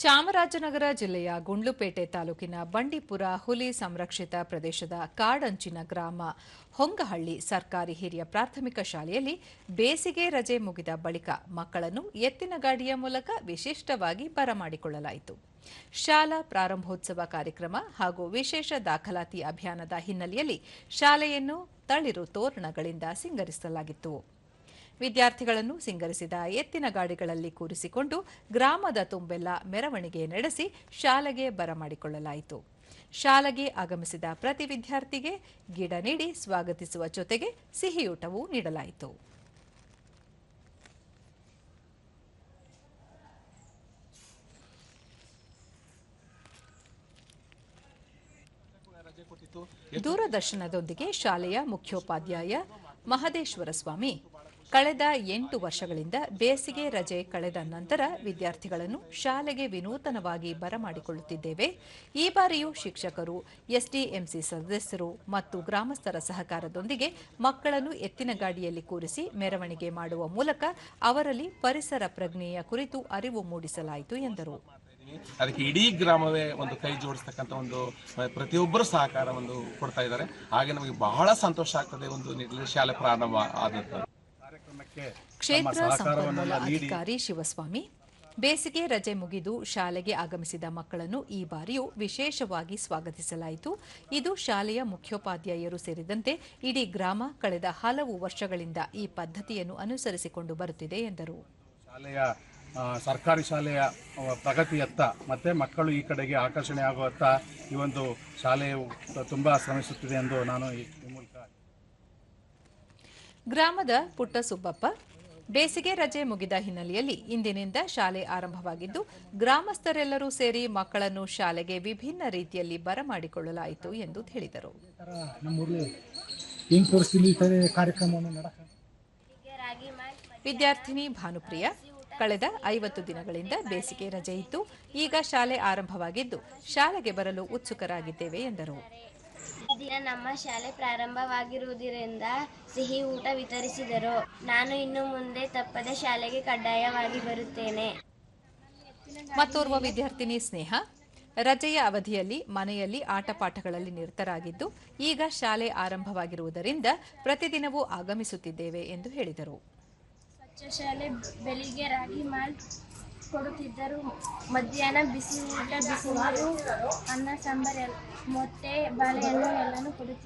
ಚಾಮರಾಜನಗರ ಜಿಲ್ಲೆಯ ಗುಂಡ್ಲುಪೇಟೆ ತಾಲೂಕಿನ ಬಂಡೀಪುರ ಹುಲಿ ಸಂರಕ್ಷಿತ ಪ್ರದೇಶದ ಕಾಡಂಚಿನ ಗ್ರಾಮ ಹೊಂಗಹಳ್ಳಿ ಸರ್ಕಾರಿ ಹಿರಿಯ ಪ್ರಾಥಮಿಕ ಶಾಲೆಯಲ್ಲಿ ಬೇಸಿಗೆ ರಜೆ ಮುಗಿದ ಬಳಿಕ ಮಕ್ಕಳನ್ನು ಎತ್ತಿನ ಗಾಡಿಯ ಮೂಲಕ ವಿಶಿಷ್ಟವಾಗಿ ಬರಮಾಡಿಕೊಳ್ಳಲಾಯಿತು. ಶಾಲಾ ಪ್ರಾರಂಭೋತ್ಸವ ಕಾರ್ಯಕ್ರಮ ಹಾಗೂ ವಿಶೇಷ ದಾಖಲಾತಿ ಅಭಿಯಾನದ ಹಿನ್ನೆಲೆಯಲ್ಲಿ ಶಾಲೆಯನ್ನು ತಳಿರು ತೋರಣಗಳಿಂದ ಸಿಂಗರಿಸಲಾಗಿತ್ತು. ವಿದ್ಯಾರ್ಥಿಗಳನ್ನು ಸಿಂಗರಿಸಿದ ಎತ್ತಿನ ಗಾಡಿಗಳಲ್ಲಿ ಕೂರಿಸಿಕೊಂಡು ಗ್ರಾಮದ ತುಂಬೆಲ್ಲ ಮೆರವಣಿಗೆ ನಡೆಸಿ ಶಾಲೆಗೆ ಬರಮಾಡಿಕೊಳ್ಳಲಾಯಿತು ಶಾಲೆಗೆ ಆಗಮಿಸಿದ ಪ್ರತಿ ವಿದ್ಯಾರ್ಥಿಗೆ ಗಿಡ ನೀಡಿ ಸ್ವಾಗತಿಸುವ ಜೊತೆಗೆ ಸಿಹಿಯೂಟವೂ ನೀಡಲಾಯಿತು. ದೂರದರ್ಶನದೊಂದಿಗೆ ಶಾಲೆಯ ಮುಖ್ಯೋಪಾಧ್ಯಾಯ ಮಹದೇಶ್ವರ ಸ್ವಾಮಿ ಕಳೆದ ಎಂಟು ವರ್ಷಗಳಿಂದ ಬೇಸಿಗೆ ರಜೆ ಕಳೆದ ನಂತರ ವಿದ್ಯಾರ್ಥಿಗಳನ್ನು ಶಾಲೆಗೆ ವಿನೂತನವಾಗಿ ಬರಮಾಡಿಕೊಳ್ಳುತ್ತಿದ್ದೇವೆ. ಈ ಬಾರಿಯೂ ಶಿಕ್ಷಕರು, ಎಸ್ಡಿಎಂಸಿ ಸದಸ್ಯರು ಮತ್ತು ಗ್ರಾಮಸ್ಥರ ಸಹಕಾರದೊಂದಿಗೆ ಮಕ್ಕಳನ್ನು ಎತ್ತಿನ ಗಾಡಿಯಲ್ಲಿ ಕೂರಿಸಿ ಮೆರವಣಿಗೆ ಮಾಡುವ ಮೂಲಕ ಅವರಲ್ಲಿ ಪರಿಸರ ಪ್ರಜ್ಞೆಯ ಕುರಿತು ಅರಿವು ಮೂಡಿಸಲಾಯಿತು ಎಂದರು. ಅದಕ್ಕೆ ಇಡೀ ಗ್ರಾಮವೇ ಒಂದು ಕೈ ಜೋಡಿಸ್ತಕ್ಕಂಥ ಒಂದು ಪ್ರತಿಯೊಬ್ಬರು ಸಹಕಾರ ಒಂದು ಕೊಡ್ತಾ ಇದ್ದಾರೆ. ಹಾಗೆ ನಮಗೆ ಬಹಳ ಸಂತೋಷ ಆಗ್ತದೆ ಒಂದು ಶಾಲೆ ಪ್ರಾರಂಭ ಕಾರ್ಯಕ್ರಮಕ್ಕೆ ಕ್ಷೇತ್ರ ಸಂಪನ್ಮೂಲ ಅಧಿಕಾರಿ ಶಿವಸ್ವಾಮಿ ಬೇಸಿಗೆ ರಜೆ ಮುಗಿದು ಶಾಲೆಗೆ ಆಗಮಿಸಿದ ಮಕ್ಕಳನ್ನು ಈ ಬಾರಿಯೂ ವಿಶೇಷವಾಗಿ ಸ್ವಾಗತಿಸಲಾಯಿತು. ಇದು ಶಾಲೆಯ ಮುಖ್ಯೋಪಾಧ್ಯಾಯರು ಸೇರಿದಂತೆ ಇಡೀ ಗ್ರಾಮ ಕಳೆದ ಹಲವು ವರ್ಷಗಳಿಂದ ಈ ಪದ್ಧತಿಯನ್ನು ಅನುಸರಿಸಿಕೊಂಡು ಬರುತ್ತಿದೆ ಎಂದರು. ಶಾಲೆಯ ಸರ್ಕಾರಿ ಶಾಲೆಯ ಪ್ರಗತಿಯತ್ತ ಮತ್ತೆ ಮಕ್ಕಳು ಈ ಕಡೆಗೆ ಆಕರ್ಷಣೆ ಆಗುವತ್ತ ಈ ಒಂದು ಶಾಲೆಯು ತುಂಬಾ ಶ್ರಮಿಸುತ್ತಿದೆ ಎಂದು ನಾನು ಗ್ರಾಮದ ಪುಟ್ಟಸುಬ್ಬಪ್ಪ ಬೇಸಿಗೆ ರಜೆ ಮುಗಿದ ಹಿನ್ನೆಲೆಯಲ್ಲಿ ಇಂದಿನಿಂದ ಶಾಲೆ ಆರಂಭವಾಗಿದ್ದು ಗ್ರಾಮಸ್ಥರೆಲ್ಲರೂ ಸೇರಿ ಮಕ್ಕಳನ್ನು ಶಾಲೆಗೆ ವಿಭಿನ್ನ ರೀತಿಯಲ್ಲಿ ಬರಮಾಡಿಕೊಳ್ಳಲಾಯಿತು ಎಂದು ಹೇಳಿದರು. ವಿದ್ಯಾರ್ಥಿನಿ ಭಾನುಪ್ರಿಯ ಕಳೆದ ಐವತ್ತು ದಿನಗಳಿಂದ ಬೇಸಿಗೆ ರಜೆ ಇತ್ತು ಈಗ ಶಾಲೆ ಆರಂಭವಾಗಿದ್ದು ಶಾಲೆಗೆ ಬರಲು ಉತ್ಸುಕರಾಗಿದ್ದೇವೆ ಎಂದರು. ಈ ದಿನ ನಮ್ಮ ಶಾಲೆ ಪ್ರಾರಂಭವಾಗಿರುವುದರಿಂದ ಸಿಹಿ ಊಟ ವಿತರಿಸಿದರು. ನಾನು ಇನ್ನು ಮುಂದೆ ತಪ್ಪದೆ ಶಾಲೆಗೆ ಕಡ್ಡಾಯವಾಗಿ ಬರುತ್ತೇನೆ. ಮತ್ತೋರ್ವ ವಿದ್ಯಾರ್ಥಿನಿ ಸ್ನೇಹ ರಜೆಯ ಅವಧಿಯಲ್ಲಿ ಮನೆಯಲ್ಲಿ ಆಟಪಾಠಗಳಲ್ಲಿ ನಿರತರಾಗಿದ್ದು ಈಗ ಶಾಲೆ ಆರಂಭವಾಗಿರುವುದರಿಂದ ಪ್ರತಿದಿನವೂ ಆಗಮಿಸುತ್ತಿದ್ದೇವೆ ಎಂದು ಹೇಳಿದರು. ಸ್ವಚ್ಛ ಶಾಲೆ ಬೆಳಿಗ್ಗೆ ರಾಗಿ ಮಾಲ್ ಕೊಡುತ್ತಿದ್ದರು. ಮಧ್ಯಾಹ್ನ ಬಿಸಿ ಊಟ ಬಿಸಿ ಅನ್ನ ಸಾಂಬಾರ್ ಮೊಟ್ಟೆ ಬಾಳೆಹಣ್ಣು ಎಲ್ಲನೂ ಕೊಡುತ್ತಿದ್ದರು.